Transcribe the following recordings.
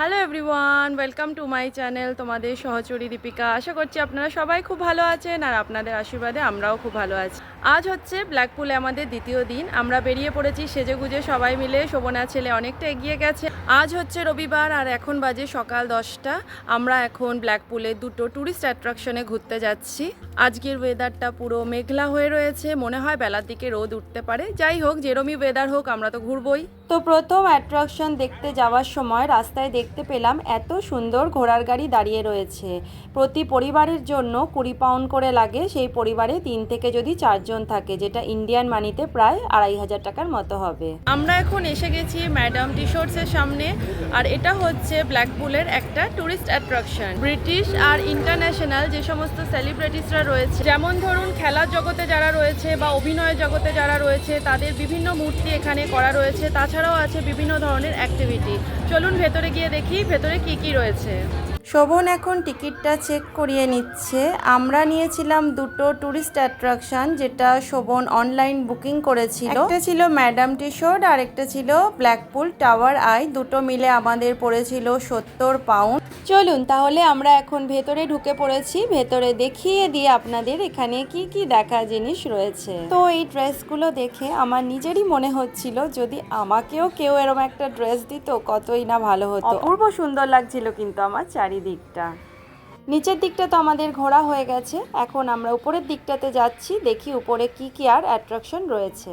Hello everyone welcome to my channel তোমাদের সহচরী দীপিকা। আশা করছি আপনারা সবাই খুব ভালো আছেন আর আপনাদের আশীর্বাদে আমরাও খুব ভালো আছি। আজ হচ্ছে ব্ল্যাকপুলে আমাদের দ্বিতীয় দিন। আমরা বেরিয়ে পড়েছি সেজে গুজে সবাই মিলে। শোভনা ছেলে অনেকটা এগিয়ে গেছে। আজ হচ্ছে রবিবার, আর এখন বাজে সকাল দশটা। আমরা এখন ব্ল্যাকপুলে দুটো ট্যুরিস্ট অ্যাট্রাকশনে ঘুরতে যাচ্ছি। আজকের ওয়েদারটা পুরো মেঘলা হয়ে রয়েছে। মনে হয় বেলার দিকে রোদ উঠতে পারে। যাই হোক, যেরমই ওয়েদার হোক, আমরা তো ঘুরবই। তো প্রথম অ্যাট্রাকশন দেখতে যাওয়ার সময় রাস্তায় দেখতে পেলাম এত সুন্দর ঘোড়ার গাড়ি দাঁড়িয়ে রয়েছে। প্রতি পরিবারের জন্য কুড়ি পাউন্ড করে লাগে। সেই পরিবারে তিন থেকে যদি চারজন থাকে, যেটা ইন্ডিয়ান মানিতে প্রায় আড়াই হাজার টাকার মতো হবে। আমরা এখন এসে গেছি ম্যাডাম টিশোর্টসের সামনে, আর এটা হচ্ছে ব্ল্যাকপুলের একটা ট্যুরিস্ট অ্যাট্রাকশন ব্রিটিশ আর ইন্টারন্যাশনাল যে সমস্ত সেলিব্রিটিসরা রয়েছে, যেমন ধরুন খেলার জগতে যারা রয়েছে বা অভিনয় জগতে যারা রয়েছে, তাদের বিভিন্ন মূর্তি এখানে করা রয়েছে। তাছাড়াও আছে বিভিন্ন ধরনের অ্যাক্টিভিটি চলুন ভেতরে গিয়ে দেখি, ভেতরে কি কি রয়েছে। শোভন এখন টিকিটটা চেক করিয়ে নিচ্ছে। আমরা নিয়েছিলাম দুটো ট্যুরিস্ট অ্যাট্রাকশন, যেটা শোভন অনলাইন বুকিং করেছিল। একটা ছিল ম্যাডাম টিশোর্ট আর একটা ছিল ব্ল্যাকপুল টাওয়ার আই। দুটো মিলে আমাদের পড়েছিল সত্তর পাউন্ড। চলুন তাহলে আমরা এখন ভেতরে ঢুকে পড়েছি। ভেতরে দেখিয়ে দিয়ে আপনাদের এখানে কি কি দেখা জিনিস রয়েছে। তো এই ড্রেসগুলো দেখে আমার নিজেরই মনে হচ্ছিল, যদি আমাকেও কেউ এরকম একটা ড্রেস দিত, কতই না ভালো হতো। অপূর্ব সুন্দর লাগছিল কিন্তু আমার চারিদিকটা। নিচের দিকটা তো আমাদের ঘোরা হয়ে গেছে। এখন আমরা উপরের দিকটাতে যাচ্ছি, দেখি উপরে কি কি আর অ্যাট্রাকশন রয়েছে।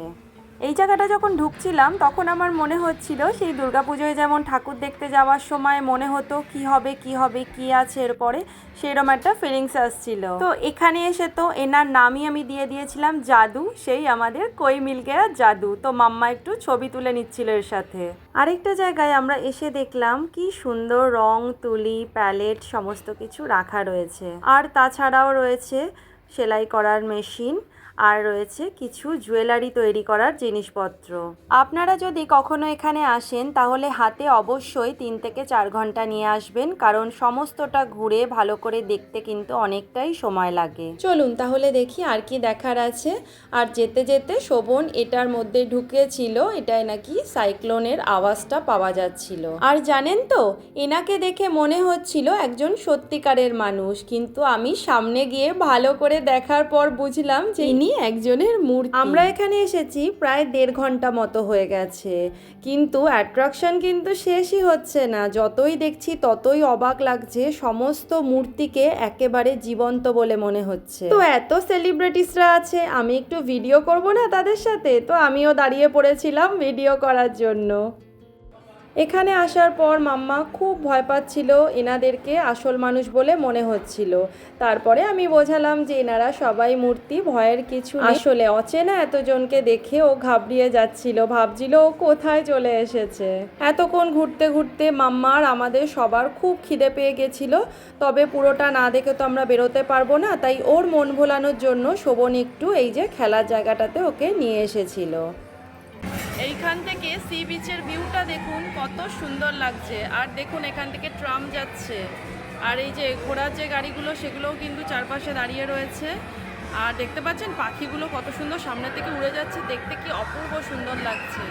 এই জায়গাটা যখন ঢুকছিলাম, তখন আমার মনে হচ্ছিল সেই দুর্গাপুজোয় যেমন ঠাকুর দেখতে যাওয়ার সময় মনে হতো কি হবে কি হবে, কি আছে এরপরে, সেরকম একটা ফিলিংস আসছিল। তো এখানে এসে তো এনার নামই আমি দিয়ে দিয়েছিলাম, জাদু, সেই আমাদের কই মিল গেয়া জাদু। তো মাম্মা একটু ছবি তুলে নিচ্ছিল এর সাথে। আরেকটা জায়গায় আমরা এসে দেখলাম কি সুন্দর রং, তুলি প্যালেট সমস্ত কিছু রাখা রয়েছে। আর তাছাড়াও রয়েছে সেলাই করার মেশিন আর রয়েছে কিছু জুয়েলারি তৈরি করার জিনিসপত্র। আপনারা যদি কখনো এখানে আসেন তাহলে হাতে অবশ্যই তিন থেকে চার ঘণ্টা নিয়ে আসবেন কারণ সমস্তটা ঘুরে ভালো করে দেখতে কিন্তু অনেকটাই সময় লাগে। চলুন তাহলে দেখি আর কি দেখার আছে। আর যেতে যেতে শোভন এটার মধ্যে ঢুকেছিল এটায় নাকি সাইক্লোনের আওয়াজটা পাওয়া যাচ্ছিল। আর জানেন তো এনাকে দেখে মনে হচ্ছিল একজন সত্যিকারের মানুষ কিন্তু আমি সামনে গিয়ে ভালো করে দেখার পর বুঝলাম যে ইনি একজনের মূর্তি। আমরা এখানে এসেছি প্রায় দেড় ঘণ্টা মতো হয়ে গেছে। কিন্তু অ্যাট্রাকশন কিন্তু শেষই হচ্ছে না। যতই দেখছি ততই অবাক লাগছে সমস্ত মূর্তিকে একেবারে জীবন্ত বলে মনে হচ্ছে। তো এত সেলিব্রিটিসরা আছে, আমি একটু ভিডিও করব না তাদের সাথে? তো আমিও দাঁড়িয়ে পড়েছিলাম ভিডিও করার জন্য। এখানে আসার পর মাম্মা খুব ভয় পাচ্ছিল এনাদেরকে আসল মানুষ বলে মনে হচ্ছিল। তারপরে আমি বোঝালাম যে এনারা সবাই মূর্তি, ভয়ের কিছু আসলে অচেনা এতজনকে দেখে ও ঘাবড়িয়ে যাচ্ছিল, ভাবছিল ও কোথায় চলে এসেছে। এতক্ষণ ঘুরতে ঘুরতে মাম্মার আমাদের সবার খুব খিদে পেয়ে গেছিল। তবে পুরোটা না দেখে তো আমরা বেরোতে পারব না, তাই ওর মন ভোলানোর জন্য শোভন একটু এই যে খেলার জায়গাটাতে ওকে নিয়ে এসেছিল। এইখান থেকে সি বিচের ভিউটা দেখুন, কত সুন্দর লাগছে। আর দেখুন, এখান থেকে ট্রাম যাচ্ছে। আর এই যে ঘোড়ার যে গাড়িগুলো, সেগুলোও কিন্তু চারপাশে দাঁড়িয়ে রয়েছে। আর দেখতে পাচ্ছেন, পাখিগুলো কত সুন্দর সামনে থেকে উড়ে যাচ্ছে। দেখতে কি অপূর্ব সুন্দর লাগছে।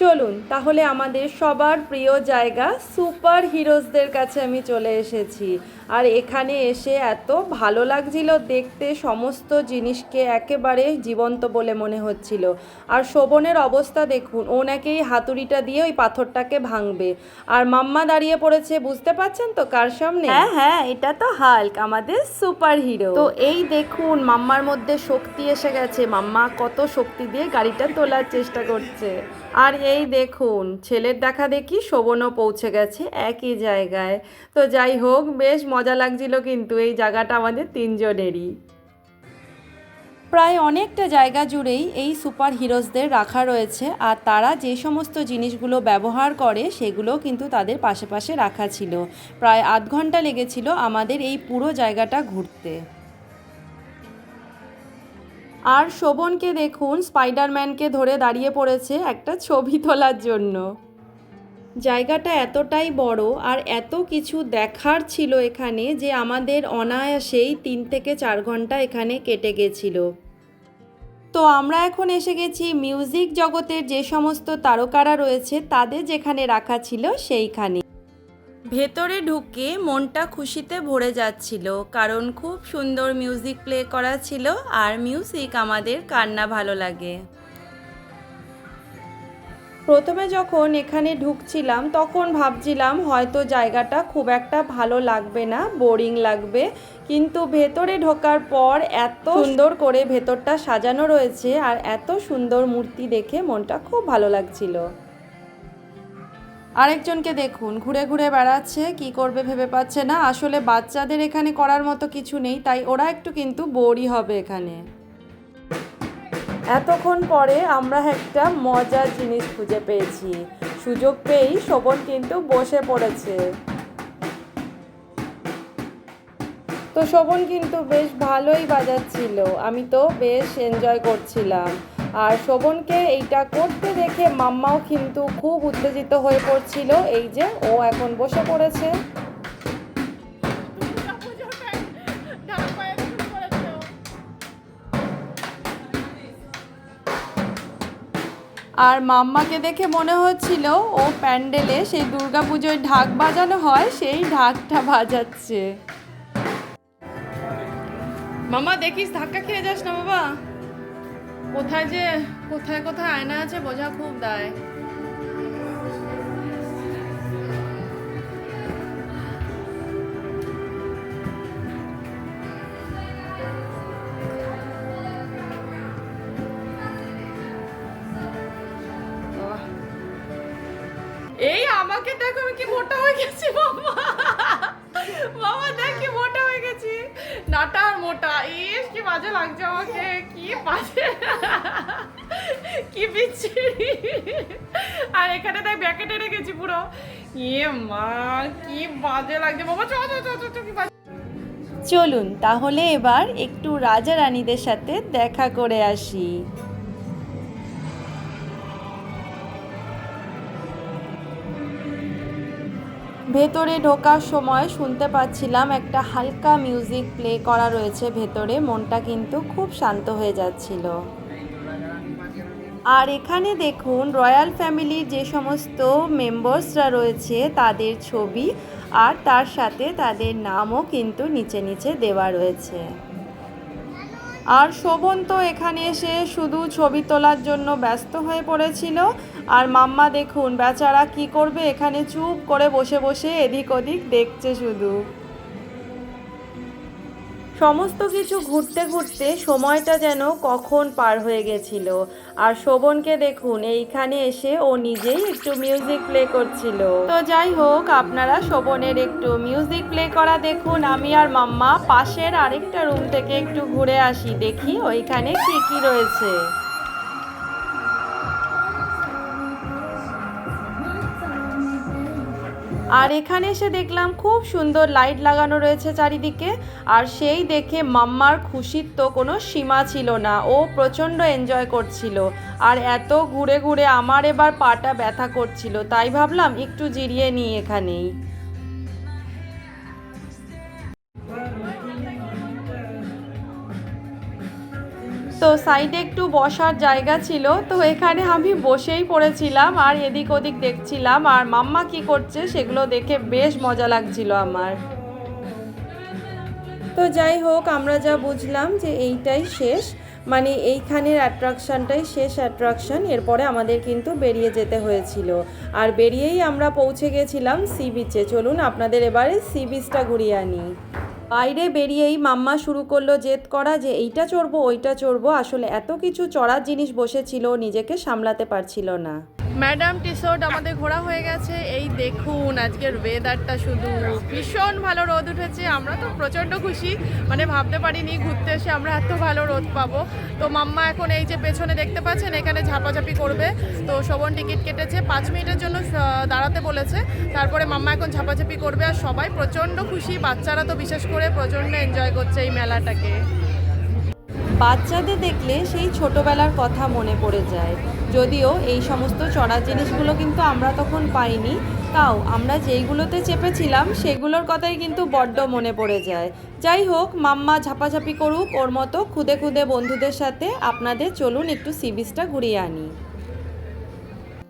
চলুন তাহলে আমাদের সবার প্রিয় জায়গা সুপার হিরোজদের কাছে আমি চলে এসেছি। আর এখানে এসে এত ভালো লাগছিল দেখতে সমস্ত জিনিসকে একেবারে জীবন্ত বলে মনে হচ্ছিল। আর শোভনের অবস্থা দেখুন ও নাকি হাতুড়িটা দিয়ে ওই পাথরটাকে ভাঙবে। আর মাম্মা দাঁড়িয়ে পড়েছে বুঝতে পারছেন তো কার সামনে? হ্যাঁ হ্যাঁ এটা তো হাল্ক আমাদের সুপার হিরো তো এই দেখুন মাম্মার মধ্যে শক্তি এসে গেছে। মাম্মা কত শক্তি দিয়ে গাড়িটা তোলার চেষ্টা করছে। আর এই দেখুন, ছেলের দেখা দেখি শোভনও পৌঁছে গেছে একই জায়গায়। তো যাই হোক, বেশ মজা লাগছিল কিন্তু এই জায়গাটা আমাদের তিনজনেরই। প্রায় অনেকটা জায়গা জুড়েই এই সুপার হিরোজদের রাখা রয়েছে আর তারা যে সমস্ত জিনিসগুলো ব্যবহার করে সেগুলো কিন্তু তাদের পাশে পাশে রাখা ছিল। প্রায় আধ ঘণ্টা লেগেছিল আমাদের এই পুরো জায়গাটা ঘুরতে। আর শোভনকে দেখুন, স্পাইডারম্যানকে ধরে দাঁড়িয়ে পড়েছে একটা ছবি তোলার জন্য। জায়গাটা এতটাই বড় আর এত কিছু দেখার ছিল এখানে যে আমাদের অনায়াসেই তিন থেকে চার ঘণ্টা এখানে কেটে গেছিল। তো আমরা এখন এসে গেছি মিউজিক জগতের যে সমস্ত তারকারা রয়েছে, তাদের যেখানে রাখা ছিল সেইখানে। ভেতরে ঢুকে মনটা খুশিতে ভরে যাচ্ছিল, কারণ খুব সুন্দর মিউজিক প্লে করা ছিল আর মিউজিক আমাদের কান্না ভালো লাগে। প্রথমে যখন এখানে ঢুকছিলাম, তখন ভাবছিলাম হয়তো জায়গাটা খুব একটা ভালো লাগবে না বোরিং লাগবে, কিন্তু ভেতরে ঢোকার পর এত সুন্দর করে ভেতরটা সাজানো রয়েছে আর এত সুন্দর মূর্তি দেখে মনটা খুব ভালো লাগছিল। আরেকজনকে দেখুন, ঘুরে ঘুরে বেড়াচ্ছে, কি করবে ভেবে পাচ্ছে না। আসলে বাচ্চাদের এখানে করার মতো কিছু নেই, তাই ওরা একটু কিন্তু বোরই হবে এখানে। এতক্ষণ পরে আমরা একটা মজার জিনিস খুঁজে পেয়েছি। সুযোগ পেয়েই শোভন কিন্তু বসে পড়েছে। তো শোভন কিন্তু বেশ ভালোই বাজাচ্ছিল। আমি তো বেশ এনজয় করছিলাম। আর শোভনকে এইটা করতে দেখে মাম্মাও কিন্তু খুব উত্তেজিত হয়ে পড়ছিল। এই যে ও এখন বসে পড়েছে। আর মাম্মাকে দেখে মনে হচ্ছিল ও প্যান্ডেলে সেই দুর্গাপুজোয় ঢাক বাজানো হয়, সেই ঢাকটা বাজাচ্ছে। মামা দেখিস, ধাক্কা খেয়ে যাস না বাবা। কোথায় যে, কোথায় কোথায় আয়না আছে বোঝা খুব দায়। এই আমাকে দেখো, আমি কি মোটা হয়ে গেছি মামা মামা দেখ কি মোটা হয়ে গেছি। নাটা আর মোটা, ইস, কি বাজে লাগছে কি বিচ্ছিরি? আর এখানে তাই ব্যাকেটে রেখেছি পুরো। ইয়ে মা, কি বাজে লাগছে। বাবা, চল চল চল কি চলুন, তাহলে এবার একটু রাজা রানীদের সাথে দেখা করে আসি। ভেতরে ঢোকার সময় শুনতে পাচ্ছিলাম একটা হালকা মিউজিক প্লে করা রয়েছে ভেতরে, মনটা কিন্তু খুব শান্ত হয়ে যাচ্ছিল। আর এখানে দেখুন, রয়্যাল ফ্যামিলির যে সমস্ত মেম্বার্সরা রয়েছে, তাদের ছবি আর তার সাথে তাদের নামও কিন্তু নিচে নিচে দেওয়া রয়েছে। আর শোভন তো এখানে এসে শুধু ছবি তোলার জন্য ব্যস্ত হয়ে পড়েছিল। আর মাম্মা দেখুন, বেচারা কি করবে? এখানে চুপ করে বসে বসে এদিক ওদিক দেখছে শুধু। সমস্ত কিছু ঘুরতে ঘুরতে সময়টা যেন কখন পার হয়ে গেছিল। আর শোভনকে দেখুন, এইখানে এসে ও নিজেই একটু মিউজিক প্লে করছিল। তো যাই হোক, আপনারা শোভনের একটু মিউজিক প্লে করা দেখুন। আমি আর মাম্মা পাশের আরেকটা রুম থেকে একটু ঘুরে আসি, দেখি ওইখানে কি কি রয়েছে। আর এখানে এসে দেখলাম খুব সুন্দর লাইট লাগানো রয়েছে চারিদিকে। আর সেই দেখে মাম্মার খুশির তো কোনো সীমা ছিল না। ও প্রচণ্ড এনজয় করছিল। আর এত ঘুরে ঘুরে আমার এবার পাটা ব্যথা করছিল। তাই ভাবলাম একটু জিরিয়ে নিই এখানেই। তো সাইডে একটু বসার জায়গা ছিল, তো এখানে আমি বসেই পড়েছিলাম আর এদিক ওদিক দেখছিলাম। আর মাম্মা কি করছে সেগুলো দেখে বেশ মজা লাগছিল আমার। তো যাই হোক, আমরা যা বুঝলাম যে এইটাই শেষ। মানে এইখানের অ্যাট্রাকশানটাই শেষ অ্যাট্রাকশান এরপরে আমাদের কিন্তু বেরিয়ে যেতে হয়েছিল। আর বেরিয়েই আমরা পৌঁছে গেছিলাম সি বিচে চলুন, আপনাদের এবারে সি বিচটা ঘুরিয়ে আনি। বাইরে বেরিয়েই মাম্মা শুরু করল জেদ করা যে এইটা চড়বো, ওইটা চড়বো। আসলে এত কিছু চড়ার জিনিস বসেছিল, নিজেকে সামলাতে পারছিল না। ম্যাডাম টিশার্ট আমাদের ঘোরা হয়ে গেছে। এই দেখুন, আজকের ওয়েদারটা শুধু ভীষণ ভালো রোদ উঠেছে। আমরা তো প্রচণ্ড খুশি। মানে ভাবতে পারিনি ঘুরতে এসে আমরা এত ভালো রোদ পাবো। তো মাম্মা এখন এই যে পেছনে দেখতে পাচ্ছেন, এখানে ঝাপাঝাপি করবে। তো শোভন টিকিট কেটেছে। পাঁচ মিনিটের জন্য দাঁড়াতে বলেছে। তারপরে মাম্মা এখন ঝাপাঝাপি করবে আর সবাই প্রচণ্ড খুশি। বাচ্চারা তো বিশেষ করে প্রচণ্ড এনজয় করছে এই মেলাটাকে। বাচ্চাদের দেখলে সেই ছোটবেলার কথা মনে পড়ে যায়। যদিও এই সমস্ত চড়া জিনিসগুলো কিন্তু আমরা তখন পাইনি, তাও আমরা যেইগুলোতে চেপেছিলাম সেগুলোর কথাই কিন্তু বড্ড মনে পড়ে যায়। যাই হোক, মাম্মা ঝাপাঝাপি করুক, ওর মতো খুদে খুদে বন্ধুদের সাথে আপনাদের চলুন একটু সি বিচটা ঘুরিয়ে আনি।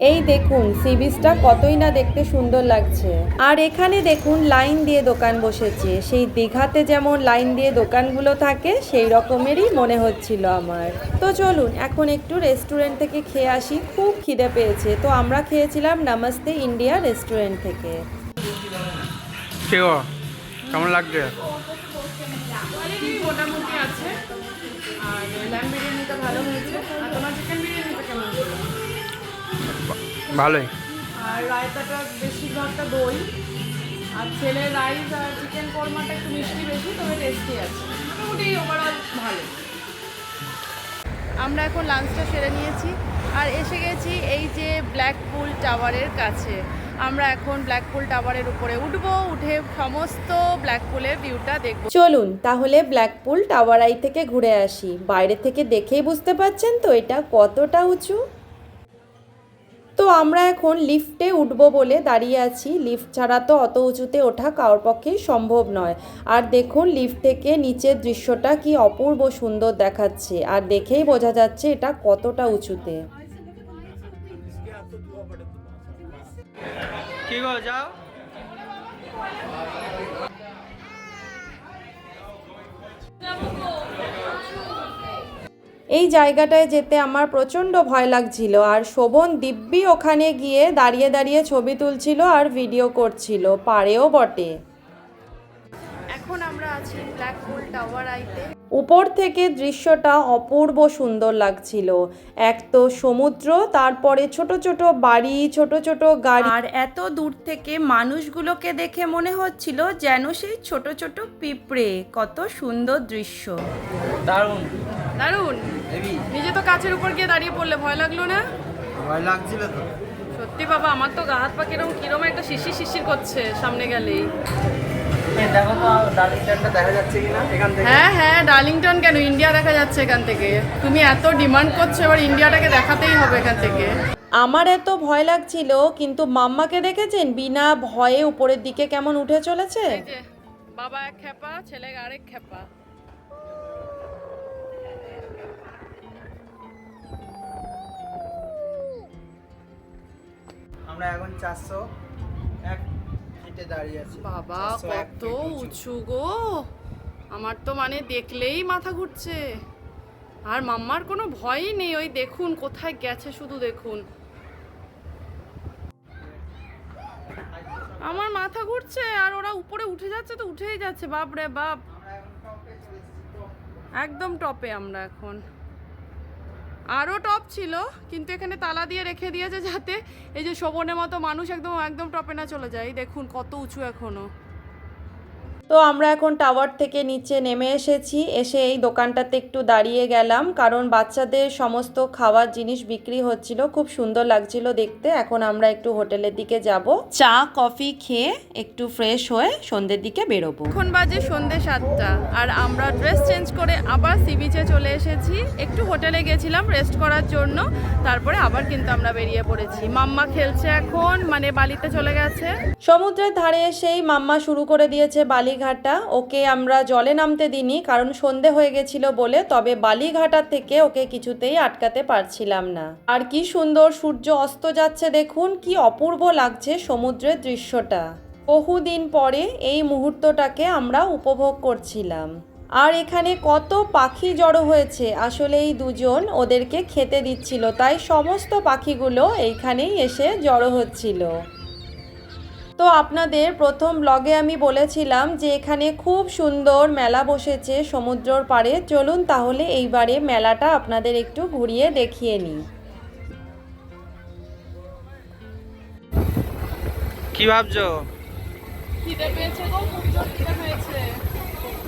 এই দেখুন সি বিচটা কতই না দেখতে সুন্দর লাগছে। আর এখানে দেখুন লাইন দিয়ে দোকান বসেছে। সেই দীঘাতে যেমন লাইন দিয়ে দোকানগুলো থাকে সেই রকমেরই মনে হচ্ছিল আমার। তো চলুন এখন একটু রেস্টুরেন্ট থেকে খেয়ে আসি। খুব খিদে পেয়েছে। তো আমরা খেয়েছিলাম নামাস্তে ইন্ডিয়া রেস্টুরেন্ট থেকে। কেমন লাগছে? মোটামুটি আছে। আর বিরিয়ানিটা ভালো হয়েছে। আর তোমার চিকেন বিরিয়ানিটা কেমন ভালোই। আর রায়তাটা বেশিরভাগটা দই। আর ছেলের রাইস আর চিকেন কোরমাটা একটু মিষ্টি বেশি তবে টেস্টি আছে। মোটামুটি ওভারঅল ভালো। আমরা এখন লাঞ্চটা সেরে নিয়েছি। আর এসে গেছি এই যে ব্ল্যাকপুল টাওয়ারের কাছে। আমরা এখন ব্ল্যাকপুল টাওয়ারের উপরে উঠবো উঠে সমস্ত ব্ল্যাকপুলের ভিউটা দেখব। চলুন তাহলে ব্ল্যাকপুল টাওয়ার আই থেকে ঘুরে আসি। বাইরে থেকে দেখেই বুঝতে পারছেন তো এটা কতটা উঁচু? তো আমরা এখন লিফটে উঠব বলে দাঁড়িয়ে আছি। লিফট ছাড়া তো অত উঁচুতে ওঠা কারোর পক্ষেই সম্ভব নয়। আর দেখুন লিফট থেকে নিচের দৃশ্যটা কি অপূর্ব সুন্দর দেখাচ্ছে। আর দেখেই বোঝা যাচ্ছে এটা কতটা উঁচুতে। কি গো যাও। এই জায়গাটায় যেতে আমার প্রচণ্ড ভয় লাগছিল আর শোভন দিব্যি ওখানে গিয়ে দাঁড়িয়ে দাঁড়িয়ে ছবি তুলছিল আর ভিডিও করছিল পারেও বটে। এখন আমরা আছি ব্ল্যাকপুল টাওয়ার আইতে উপর থেকে দৃশ্যটা অপূর্ব সুন্দর লাগছিল। এক তো সমুদ্র তারপরে ছোট ছোট বাড়ি ছোট ছোট গাড়ি। আর এত দূর থেকে মানুষগুলোকে দেখে মনে হচ্ছিল যেন সেই ছোট ছোট পিঁপড়ে। কত সুন্দর দৃশ্য। দারুণ। দারুণ। নিজে তো কাছের উপর গিয়ে দাঁড়িয়ে পড়লে ভয় লাগল না? ভয় লাগছিল তো। সত্যি বাবা আমার তো গা হাত পা কিরম কিরম একটা শিশির শিশির করছে সামনে গেলেই। দেখো তো ডার্লিংটনটা দেখা যাচ্ছে কিনা এখান থেকে। হ্যাঁ হ্যাঁ ডার্লিংটন কেন? ইন্ডিয়া দেখা যাচ্ছে এখান থেকে। তুমি এত ডিমান্ড করছ এবার ইন্ডিয়াটাকে দেখাতেই হবে এখান থেকে। আমার এত ভয় লাগছিল কিন্তু মাম্মাকে দেখেছেন? বিনা ভয়ে উপরের দিকে কেমন উঠে চলেছে? বাবা এক খেপা ছেলে আরেক খেপা আমরা এখন চারশো এক ফিটে দাঁড়িয়ে আছি। বাবা কত উঁচু। গো। আমার তো মানে দেখলেই মাথা ঘুরছে। আর মাম্মার কোনো ভয়ই নেই। ওই দেখুন কোথায় গেছে শুধু দেখুন। আমার মাথা ঘুরছে আর ওরা উপরে উঠে যাচ্ছে তো উঠেই যাচ্ছে। বাপ রে বাপ। একদম টপে আমরা এখন। আরও টপ ছিল, কিন্তু এখানে তালা দিয়ে রেখে দিয়েছে যাতে এই যে শোভনের মতো মানুষ একদম একদম টপে না চলে যায়। দেখুন কত উঁচু এখনও। তো আমরা এখন টাওয়ার থেকে নিচে নেমে এসেছি। এসে এই দোকানটাতে একটু দাঁড়িয়ে গেলাম কারণ বাচ্চাদের সমস্ত খাওয়ার জিনিস বিক্রি হচ্ছিল। খুব সুন্দর লাগছিল দেখতে। এখন আমরা একটু হোটেলের দিকে যাব। চা কফি খেয়ে একটু ফ্রেশ হয়ে সন্ধ্যের দিকে বেরোবো। এখন বাজে সন্ধ্যে সাতটা আর আমরা ড্রেস চেঞ্জ করে আবার সি বিচে চলে এসেছি। একটু হোটেলে গেছিলাম রেস্ট করার জন্য। তারপরে আবার কিন্তু আমরা বেরিয়ে পড়েছি। মাম্মা খেলছে এখন মানে বালিতে চলে গেছে। সমুদ্রের ধারে এসেই মাম্মা শুরু করে দিয়েছে বালিঘাটা ওকে আমরা জলে নামতে দিইনি, কারণ সন্ধে হয়ে গেছিল বলে, তবে বালিঘাটা থেকে ওকে কিছুতেই আটকাতে পারছিলাম না। আর কি সুন্দর সূর্য অস্ত যাচ্ছে দেখুন, কি অপূর্ব লাগছে সমুদ্রের দৃশ্যটা। বহুদিন পরে এই মুহূর্তটাকে আমরা উপভোগ করছিলাম। আর এখানে কত পাখি জড়ো হয়েছে, আসলে এই দুজন ওদেরকে খেতে দিচ্ছিল, তাই সমস্ত পাখিগুলো এইখানেই এসে জড়ো হচ্ছিল। তো আপনাদের প্রথম ব্লগে আমি বলেছিলাম যে এখানে খুব সুন্দর মেলা বসেছে সমুদ্রর পাড়ে। চলুন তাহলে এইবারে মেলাটা আপনাদের একটু ঘুরিয়ে দেখিয়ে নিই। কি ভাবছ? খিদে পেয়েছে গো খুব জোর খিদে পেয়েছে।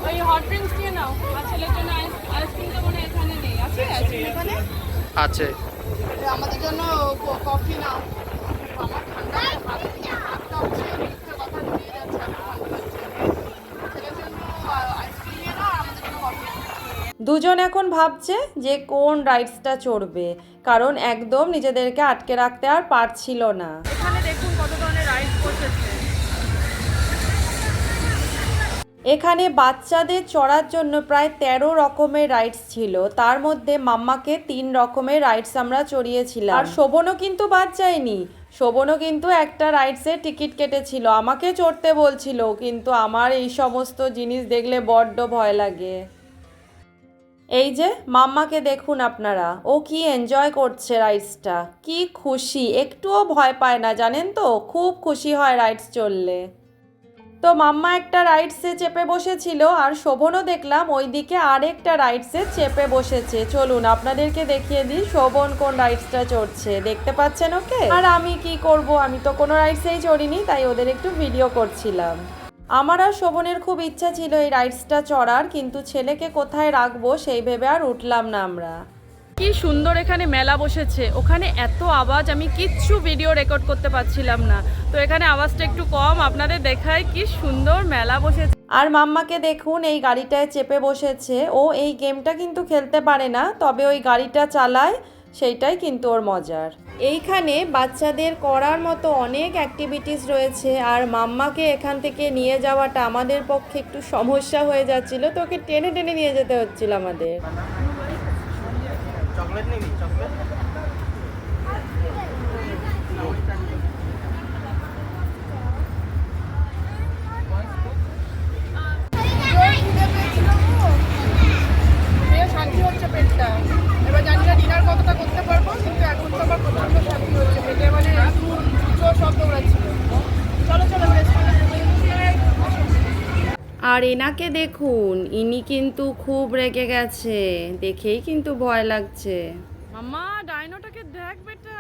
ওই হট ড্রিঙ্কস নাও। আর ছেলের জন্য আইসক্রিমটা মনে এখানে নেই। আছে? আইসক্রিম এখানে? আছে। আমাদের জন্য কফি নাও। আমার ঠান্ডা দুজন এখন ভাবছে যে কোন রাইডসটা চড়বে কারণ একদম নিজেদেরকে আটকে রাখতে আর পারছিল না। এখানে দেখুন কত ধরনের রাইডস বসেছে। এখানে বাচ্চাদের চড়ার জন্য প্রায় তেরো রকমের রাইডস ছিল তার মধ্যে মাম্মাকে তিন রকমের রাইডস আমরা চড়িয়েছিলাম। আর শোভনও কিন্তু বাদ যায়নি। শোভনও কিন্তু একটা রাইডসের টিকিট কেটেছিল আমাকে চড়তে বলছিল কিন্তু আমার এই সমস্ত জিনিস দেখলে বড্ড ভয় লাগে। এই যে, মাম্মাকে দেখুন আপনারা। ও কি এনজয় করছে রাইডসটা কি খুশি। একটুও ভয় পায় না, জানেন তো? খুব খুশি হয় রাইডস চললে। তো মাম্মা একটা রাইডসে চেপে বসেছিল, আর শোভনও দেখলাম ওইদিকে আরেকটা রাইডসে চেপে বসেছে। চলুন, আপনাদেরকে দেখিয়ে দিই শোভন কোন রাইডসটা চড়ছে। দেখতে পাচ্ছেন ওকে? আর আমি কি করব? আমি তো কোনো রাইডসেই চড়িনি, তাই ওদের একটু ভিডিও করছিলাম। আমার আর শোভনের খুব ইচ্ছা ছিল এই রাইডসটা চড়ার কিন্তু ছেলেকে কোথায় রাখব সেই ভেবে আর উঠলাম না আমরা। কি সুন্দর এখানে মেলা বসেছে। ওখানে এত আওয়াজ আমি কিচ্ছু ভিডিও রেকর্ড করতে পারছিলাম না। তো এখানে আওয়াজটা একটু কম আপনাদের দেখায় কি সুন্দর মেলা বসেছে। আর মাম্মাকে দেখুন এই গাড়িটায় চেপে বসেছে। ও এই গেমটা কিন্তু খেলতে পারে না তবে ওই গাড়িটা চালায় সেইটাই কিন্তু ওর মজার। এইখানে বাচ্চাদের করার মতো অনেক অ্যাক্টিভিটিস রয়েছে আর মাম্মাকে এখান থেকে নিয়ে যাওয়াটা আমাদের পক্ষে একটু সমস্যা হয়ে যাচ্ছিল তো ওকে টেনে টেনে নিয়ে যেতে হচ্ছিল আমাদের। চকলেট নিবি চকলেট? শান্তি হচ্ছে পেটটা। আর এনাকে দেখুন। ইনি কিন্তু খুব রেগে গেছে। দেখেই কিন্তু ভয় লাগছে। মাম্মা ডাইনোটাকে দেখ বেটা।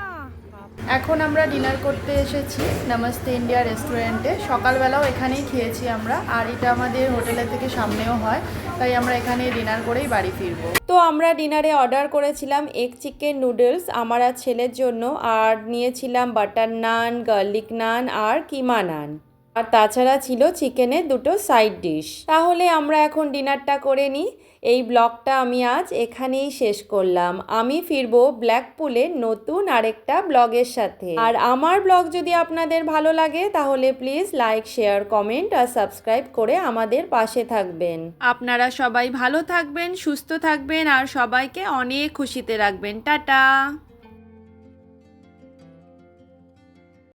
এখন আমরা ডিনার করতে এসেছি নমস্তে ইন্ডিয়া রেস্টুরেন্টে। সকালবেলাও এখানেই খেয়েছি আমরা। আর এটা আমাদের হোটেলের থেকে সামনেও হয়। তাই আমরা এখানে ডিনার করেই বাড়ি ফিরবো। তো আমরা ডিনারে অর্ডার করেছিলাম এগ চিকেন নুডলস আমার আর ছেলের জন্য। আর নিয়েছিলাম বাটার নান গার্লিক নান আর কিমা নান। আর তাছাড়া ছিল চিকেনের দুটো সাইড ডিশ তাহলে আমরা এখন ডিনারটা করে নিই। এই ব্লগটা আমি আজ এখানেই শেষ করলাম। আমি ফিরবো ব্ল্যাকপুলের নতুন আরেকটা ব্লগের সাথে। আর আমার ব্লগ যদি আপনাদের ভালো লাগে, তাহলে প্লিজ লাইক শেয়ার কমেন্ট আর সাবস্ক্রাইব করে আমাদের পাশে থাকবেন। আপনারা সবাই ভালো থাকবেন, সুস্থ থাকবেন আর সবাইকে অনেক খুশিতে রাখবেন। টাটা!